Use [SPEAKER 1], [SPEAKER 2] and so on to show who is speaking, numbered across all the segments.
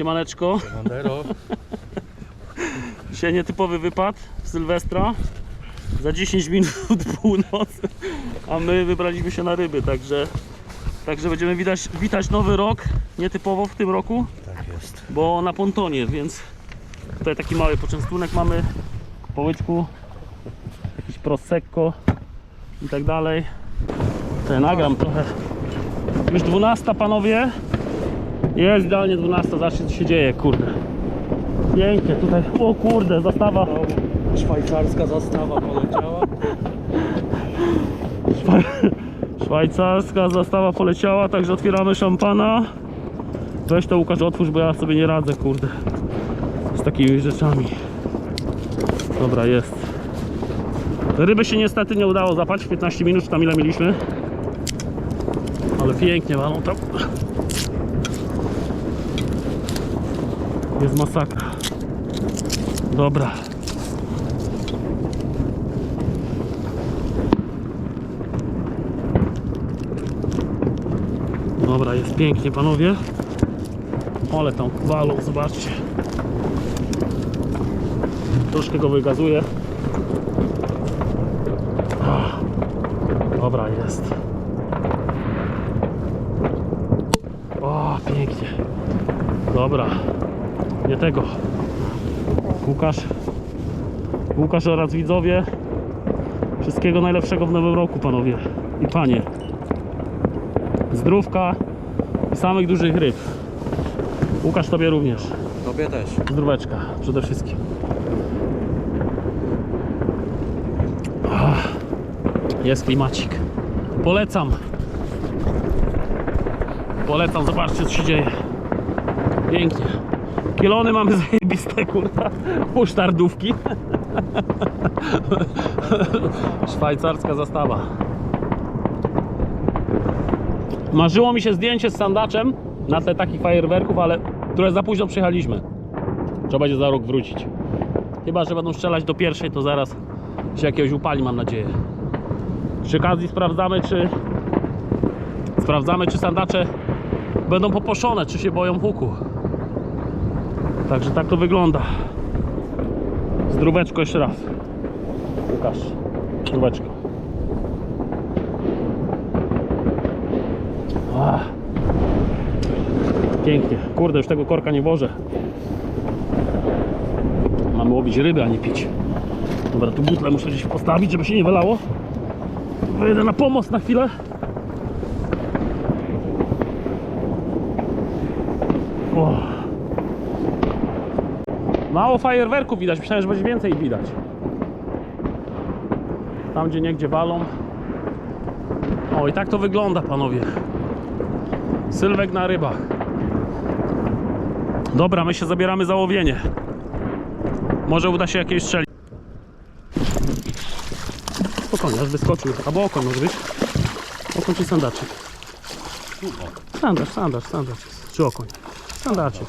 [SPEAKER 1] Siemaneczko.
[SPEAKER 2] Bandero.
[SPEAKER 1] Dzisiaj nietypowy wypad w Sylwestra. Za 10 minut północ, a my wybraliśmy się na ryby, także, także będziemy widać, witać nowy rok, nietypowo w tym roku,
[SPEAKER 2] Tak jest.
[SPEAKER 1] bo na pontonie, więc tutaj taki mały poczęstunek mamy, po łyczku, jakiś prosecco i tak dalej. Tutaj nagram trochę. Już 12 panowie, jest idealnie 12, zobaczcie co się dzieje, kurde. Pięknie tutaj, o kurde, zastawa.
[SPEAKER 2] Szwajcarska zastawa poleciała.
[SPEAKER 1] Szwajcarska zastawa poleciała, także otwieramy szampana. Weź to Łukasz otwórz, bo ja sobie nie radzę, kurde. Z takimi rzeczami. Dobra, jest. Ryby się niestety nie udało zapać w 15 minut, czy tam ile mieliśmy. Ale pięknie walą tam. Jest masakra. Dobra. Dobra, jest pięknie panowie. Ale tam walą, zobaczcie. Troszkę go wygazuję. Dobra, jest. O, pięknie. Dobra. Nie tego. Łukasz. Łukasz oraz widzowie. Wszystkiego najlepszego w nowym roku, panowie i panie zdrówka i samych dużych ryb. Łukasz, tobie również.
[SPEAKER 2] Tobie też.
[SPEAKER 1] Zdróweczka przede wszystkim. Ach, Jest klimacik. Polecam. Polecam, zobaczcie co się dzieje. Pięknie. Kielony mamy zajebiste, kurwa. Musztardówki. Szwajcarska zastawa. Marzyło mi się zdjęcie z sandaczem na tle takich fajerwerków, ale które za późno przyjechaliśmy. Trzeba będzie za rok wrócić. Chyba, że będą strzelać do pierwszej, to zaraz się jakiegoś upali, mam nadzieję. Przy okazji sprawdzamy, czy sprawdzamy, czy sandacze będą poposzone, czy się boją huku. Także tak to wygląda. Zdróweczko jeszcze raz. Łukasz, zdróweczko. Ach. Pięknie. Kurde, już tego korka nie włożę. Mamy łowić ryby, a nie pić. Dobra, tu butlę muszę gdzieś postawić, żeby się nie wylało. Wyjdę na pomoc na chwilę. O. Mało fajerwerków widać, myślałem, że będzie więcej widać. Tam gdzie niegdzie walą. O i tak to wygląda panowie. Sylwek na rybach. Dobra, my się zabieramy za łowienie. Może uda się jakieś strzelić. Spokojnie, aż wyskoczył. Albo okoń może być. Okoń czy sandaczek? Sandacz, sandacz, sandacz. Czy okoń? Sandaczek.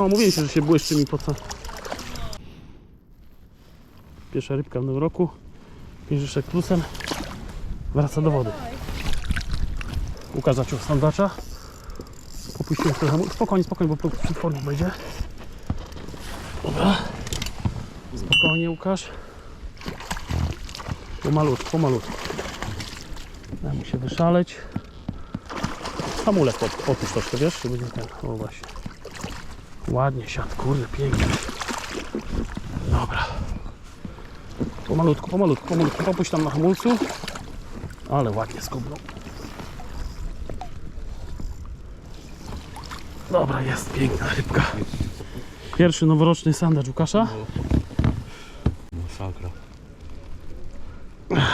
[SPEAKER 1] No mówiłem się, że się błyszczy mi po co. Pierwsza rybka w nowym roku. Piężyszek plusem. Wraca do wody. Łukasz zaczął sandacza. Popuściłem trochę. Spokojnie, spokojnie, bo przy tworku będzie. Dobra. Spokojnie, Łukasz. Pomalutku, pomalutku. Daj mu się wyszaleć. Hamulec pod, otóż troszkę, wiesz, nie ten. O właśnie. Ładnie siadł, kurde, pięknie. Dobra. Pomalutku, pomalutku, pomalutku. Popuść tam na hamulcu. Ale ładnie skubnął. Dobra, jest piękna rybka. Pierwszy noworoczny sandacz Łukasza.
[SPEAKER 2] Masakra.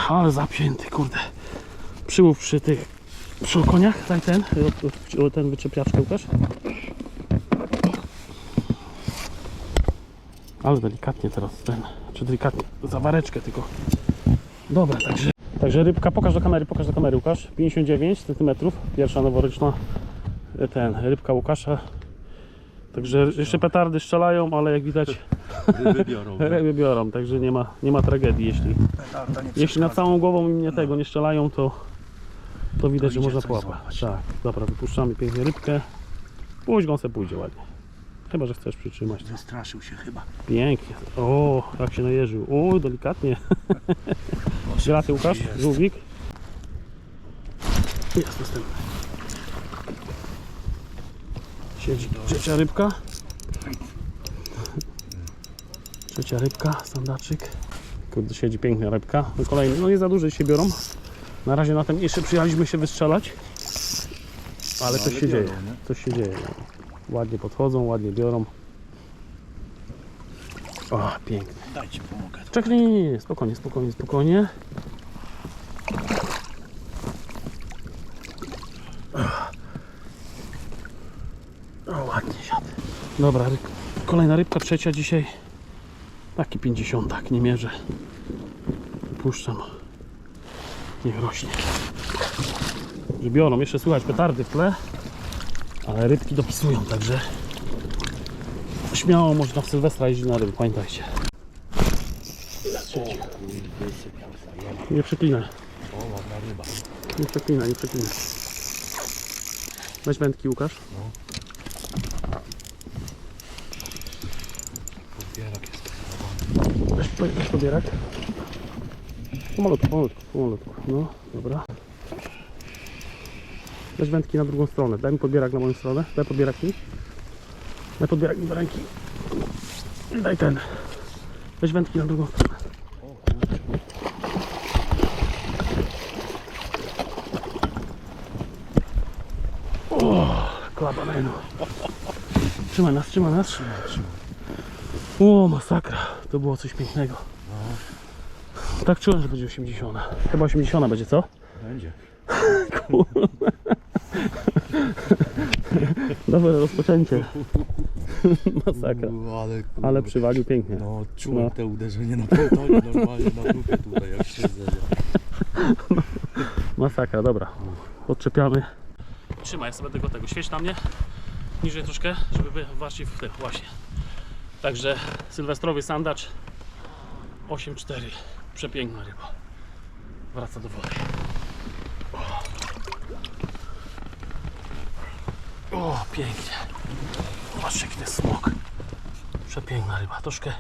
[SPEAKER 1] Ale zapięty, kurde. Przyłów przy tych, przy okoniach, daj ten, ten wyczepiaczkę Łukasz. Ale delikatnie teraz ten, czy delikatnie, zawareczkę tylko. Dobra, także, także rybka, pokaż do kamery, pokaż do kamery Łukasz. 59 cm, pierwsza noworoczna e, ten, rybka Łukasza. Także jeszcze petardy strzelają, ale jak widać
[SPEAKER 2] Ryby biorą.
[SPEAKER 1] ryby biorą, także nie ma, nie ma tragedii, jeśli jeśli na całą głową mnie tego nie strzelają, to, to widać, że
[SPEAKER 2] idzie
[SPEAKER 1] można
[SPEAKER 2] coś
[SPEAKER 1] połapać. Tak, dobra, wypuszczamy pięknie rybkę. Go, on se pójdzie ładnie. Chyba, że chcesz przytrzymać.
[SPEAKER 2] Wystraszył się chyba.
[SPEAKER 1] Pięknie. O, jak się najeżył. O, delikatnie. Graty Łukasz,
[SPEAKER 2] Jest.
[SPEAKER 1] żółwik. Jest następny. Siedzi trzecia rybka. Trzecia rybka, sandaczyk. Kurde, siedzi piękna rybka. No kolejny, no nie za duże się biorą. Na razie na ten jeszcze przyjechaliśmy się wystrzelać. Ale coś
[SPEAKER 2] Ale
[SPEAKER 1] się
[SPEAKER 2] biorą,
[SPEAKER 1] dzieje.
[SPEAKER 2] nie?
[SPEAKER 1] Coś się dzieje. Ładnie podchodzą, ładnie biorą. O, pięknie.
[SPEAKER 2] Dajcie pomogę.
[SPEAKER 1] Czekaj, nie, nie, nie, spokojnie, spokojnie, spokojnie. O, ładnie siadł. Dobra, ryb, kolejna rybka, trzecia dzisiaj. Taki 50, nie mierzę. Puszczam. Niech rośnie. Że biorą, jeszcze słychać petardy w tle, ale rybki dopisują, także śmiało można w Sylwestra jeździć na ryby, pamiętajcie. Nie przeklinaj. Nie przeklinaj, nie przeklinaj. Weź wędki, Łukasz. Weź, weź pobierak. Pomalutku, pomalutku, pomalutku. No, dobra. Weź wędki na drugą stronę. Daj mi podbierak na moją stronę. Daj podbierak mi. Daj podbierak mi do ręki. Daj ten. Weź wędki na drugą stronę. O, klapa menu. Trzymaj nas, trzymaj nas. O, masakra. To było coś pięknego. Tak czułem, że będzie 80. Chyba 80 będzie, co?
[SPEAKER 2] Będzie.
[SPEAKER 1] Dobre rozpoczęcie. Masakra.
[SPEAKER 2] U, ale,
[SPEAKER 1] Ale przywalił pięknie.
[SPEAKER 2] No, czułem
[SPEAKER 1] No.
[SPEAKER 2] te uderzenie na półtonie normalnie na dupę tutaj, jak się zdarza.
[SPEAKER 1] Masakra, dobra. Odczepiamy. Trzymaj sobie tego tego. Świeć na mnie. Niżej troszkę, żeby wy właśnie w tym, właśnie. Także sylwestrowy sandacz 8,4. Przepiękna ryba. Wraca do wody. O, pięknie. Patrzcie jaki to jest smok. Przepiękna ryba. Troszkę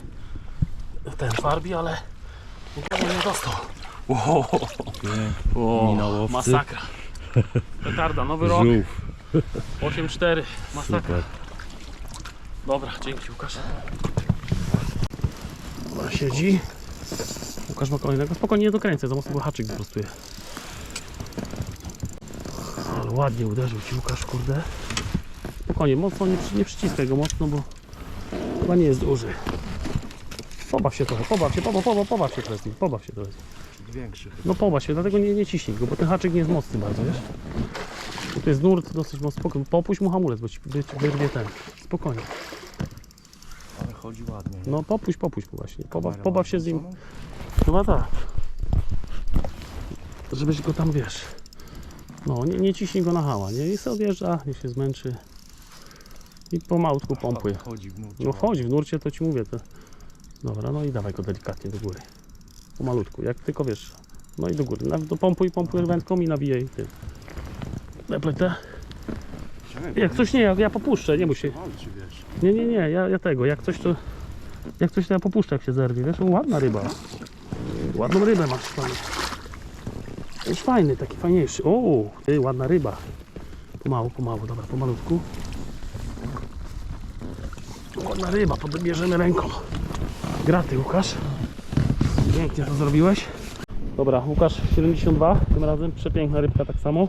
[SPEAKER 1] ten farbi, ale nikogo nie dostał. Wow.
[SPEAKER 2] Łowcy.
[SPEAKER 1] masakra. Petarda, nowy rok.
[SPEAKER 2] Żółw.
[SPEAKER 1] 8-4. Masakra.
[SPEAKER 2] Super.
[SPEAKER 1] Dobra, dzięki Łukasz. Dobra, siedzi. Łukasz ma kolejnego. Spokojnie nie dokręcę, za mocno bo haczyk wyprostuje. Ale ładnie uderzył ci Łukasz, kurde. Spokojnie, mocno nie, nie przyciskaj go mocno, bo chyba nie jest duży. Pobaw się trochę, pobaw się, pobaw, pobaw, pobaw się trochę, z nim, pobaw się trochę.
[SPEAKER 2] Większy.
[SPEAKER 1] No pobaw się, dlatego nie, nie ciśnij go, bo ten haczyk nie jest mocny bardzo, wiesz? Bo to jest nurt dosyć mocno, spokojnie. Popuść mu hamulec, bo ci wy- ci wyrwie ten. Spokojnie.
[SPEAKER 2] Ale chodzi ładnie.
[SPEAKER 1] No popuść, popuść mu właśnie. Pobaw, pobaw się z nim. Chyba tak. Żebyś go tam, wiesz... No, nie, nie ciśnij go na hała, nie? I sobie odjeżdża, niech się zmęczy. I.
[SPEAKER 2] Chodzi w nurcie.
[SPEAKER 1] No chodź, w nurcie to ci mówię. To... Dobra, no i dawaj go delikatnie do góry. Pomalutku, jak tylko wiesz. No i do góry. Na- Do pompuj, pompuj wędką i nawijaj tym. Depletę.
[SPEAKER 2] Czekaj,
[SPEAKER 1] Jak coś nie, ja, ja popuszczę, nie musi. Nie, nie, nie, ja, ja tego, jak coś to... Jak coś to ja popuszczę, jak się zerwie, wiesz? Ładna ryba. Ładną rybę masz, panie. Już fajny, taki fajniejszy. O, ty, ładna ryba. Pomału, pomału, dobra, pomalutku. Ładna ryba, podbierzemy ręką. Graty, Łukasz. Pięknie to zrobiłeś. Dobra, Łukasz 72, tym razem przepiękna rybka tak samo.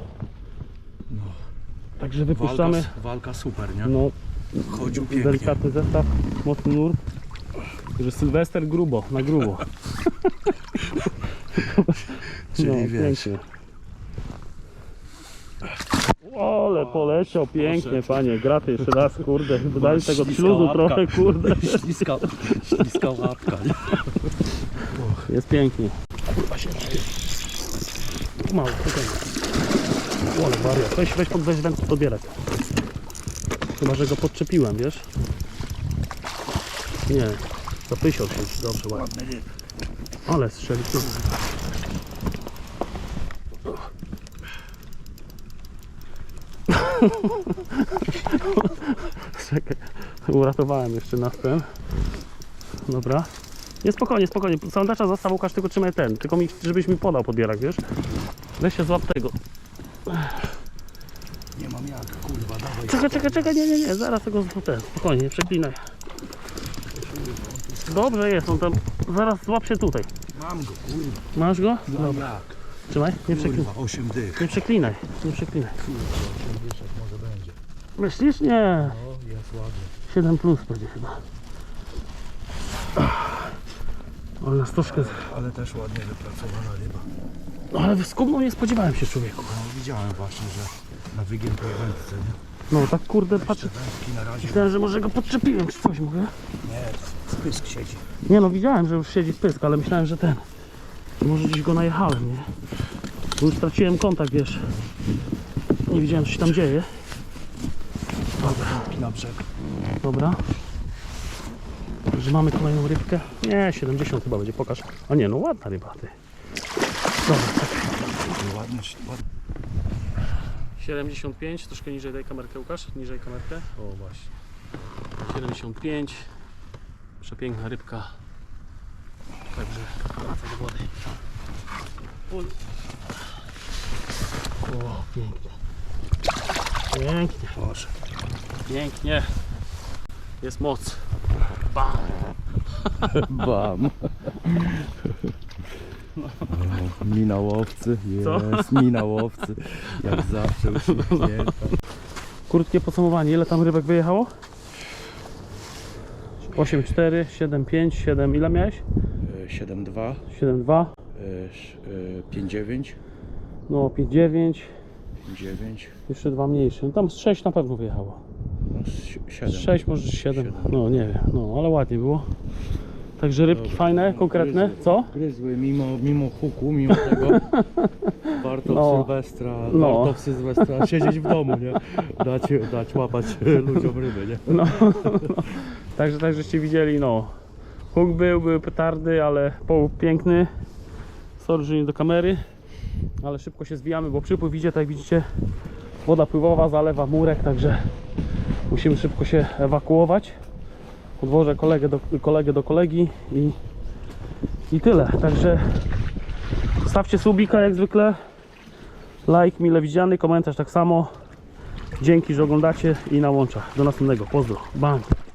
[SPEAKER 1] Także wypuszczamy.
[SPEAKER 2] Walka, walka super, nie?
[SPEAKER 1] No,
[SPEAKER 2] Chodził pięknie.
[SPEAKER 1] delikatny zestaw, mocny nurt. Że Sylwester grubo, na grubo.
[SPEAKER 2] Czyli wiesz.
[SPEAKER 1] pięknie. Ole, poleciał pięknie, panie. Graty jeszcze raz, kurde. Daj tego śluzu
[SPEAKER 2] łapka.
[SPEAKER 1] trochę, kurde.
[SPEAKER 2] Śliska, śliska łapka, nie?
[SPEAKER 1] Jest pięknie. Kurwa się Mało, spokojnie. Ole, wariat. Weź, weź, weź wędki podbierać. Chyba, że go podczepiłem, wiesz? Nie. Zapysiał się. Dobrze, ładnie. Ale strzelił. Czekaj, uratowałem jeszcze nas ten. Dobra. Nie, spokojnie, spokojnie. Sandacza został Łukasz, tylko trzymaj ten. Tylko mi, żebyś mi podał podbierak, wiesz? Weź się złap tego.
[SPEAKER 2] Nie mam jak, kurwa, dawaj.
[SPEAKER 1] Czekaj, czekaj, czekaj, nie, nie, nie, zaraz tego ten. Spokojnie, nie przeklinaj. Dobrze jest, on tam. Zaraz złap się tutaj.
[SPEAKER 2] Mam go, kurwa.
[SPEAKER 1] Masz go?
[SPEAKER 2] Mam jak.
[SPEAKER 1] Trzymaj, nie przeklinaj.
[SPEAKER 2] Kurwa, 8 dych.
[SPEAKER 1] Nie przeklinaj, nie przeklinaj.
[SPEAKER 2] Kurwa, 8 dyszek może będzie.
[SPEAKER 1] Myślisz? Nie.
[SPEAKER 2] No, jest ładnie.
[SPEAKER 1] 7 plus będzie chyba. Ale nas troszkę.
[SPEAKER 2] Ale też ładnie wypracowana ryba.
[SPEAKER 1] No ale skubną nie spodziewałem się człowieku.
[SPEAKER 2] No, widziałem właśnie, że na wygiętej wędce, nie?
[SPEAKER 1] No tak kurde patrzę.
[SPEAKER 2] Jeszcze wędki na razie.
[SPEAKER 1] Myślałem, że może go podczepiłem czy coś mówię.
[SPEAKER 2] Nie, spysk siedzi.
[SPEAKER 1] Nie no widziałem, że już siedzi pysk, ale myślałem, że ten. Może gdzieś go najechałem, nie? Bo już straciłem kontakt, wiesz. Nie widziałem co się tam dzieje.
[SPEAKER 2] Wędki na brzeg.
[SPEAKER 1] Dobra. Że mamy kolejną rybkę. Nie, 70 chyba będzie, pokaż. A nie, no ładna ryba, ty. Dobra, czekaj.
[SPEAKER 2] Ładnie, ładnie.
[SPEAKER 1] 75, troszkę niżej daj kamerkę Łukasz, niżej kamerkę. O właśnie. 75. Przepiękna rybka. Także wraca do wody. O, pięknie. Pięknie,
[SPEAKER 2] Proszę.
[SPEAKER 1] Pięknie. Jest moc. Bam.
[SPEAKER 3] Bam. O, mina łowcy, jest mina łowcy, jak zawsze uśmiechnięta.
[SPEAKER 1] Krótkie podsumowanie, ile tam rybek wyjechało? 8, 4, 7, 5, 7, ile miałeś?
[SPEAKER 3] 7-2,
[SPEAKER 1] 7, 2,
[SPEAKER 3] e, 5-9,
[SPEAKER 1] no 5, 9,
[SPEAKER 3] 9,
[SPEAKER 1] jeszcze dwa mniejsze. No tam z 6 na pewno wyjechało.
[SPEAKER 3] No, 7.
[SPEAKER 1] 6, może 7.
[SPEAKER 3] Siedem.
[SPEAKER 1] No nie wiem, no ale ładnie było. Także rybki fajne, konkretne. Co?
[SPEAKER 3] Gryzły mimo, mimo huku, mimo tego. Warto
[SPEAKER 1] No.
[SPEAKER 3] w Sylwestra,
[SPEAKER 1] No.
[SPEAKER 3] warto w Sylwestra siedzieć w domu, nie? Dać, dać łapać ludziom ryby, nie?
[SPEAKER 1] No, Także tak żeście widzieli, no. Huk był, były petardy, ale połów piękny. Sorry, że nie do kamery. Ale szybko się zwijamy, bo przypływ idzie, tak jak widzicie. Woda pływowa zalewa murek, także musimy szybko się ewakuować. Podwożę kolegę do, kolegę do kolegi i, i tyle. Także stawcie subika jak zwykle. Like mile widziany, komentarz tak samo. Dzięki, że oglądacie i na łączach. Do następnego. Pozdro. Bang.